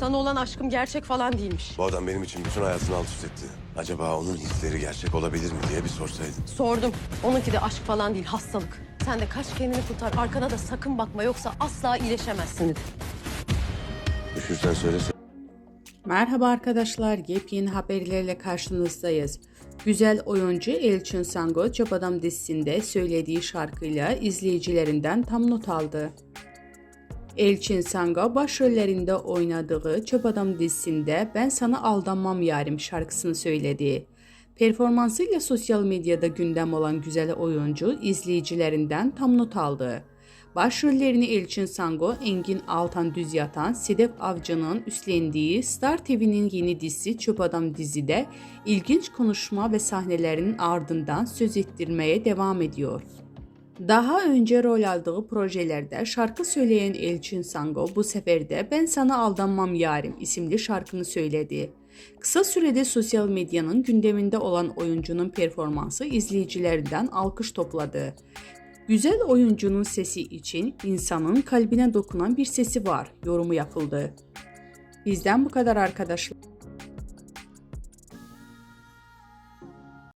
Sana olan aşkım gerçek falan değilmiş. Bu adam benim için bütün hayatını alt üst etti. Acaba onun hisleri gerçek olabilir mi diye bir sorsaydın. Sordum. Onunki de aşk falan değil, hastalık. Sen de kaç kendini kurtar, arkana da sakın bakma yoksa asla iyileşemezsin dedi. Üşürsen söylese. Merhaba arkadaşlar, yepyeni haberlerle karşınızdayız. Güzel oyuncu Elçin Sango Çöp Adam dizisinde söylediği şarkıyla izleyicilerinden tam not aldı. Elçin Sango başrollerinde oynadığı Çöp Adam dizisinde Ben Sana Aldanmam Yarim şarkısını söyledi. Performansıyla sosyal medyada gündem olan güzel oyuncu izleyicilerinden tam not aldı. Başrollerini Elçin Sango, Engin Altan Düz Yatan, Sedef Avcı'nın üstlendiği Star TV'nin yeni dizisi Çöp Adam dizide ilginç konuşma ve sahnelerinin ardından söz ettirmeye devam ediyor. Daha önce rol aldığı projelerde şarkı söyleyen Elçin Sango bu sefer de Ben Sana Aldanmam Yarim isimli şarkını söyledi. Kısa sürede sosyal medyanın gündeminde olan oyuncunun performansı izleyicilerinden alkış topladı. Güzel oyuncunun sesi için insanın kalbine dokunan bir sesi var yorumu yapıldı. Bizden bu kadar arkadaşlar.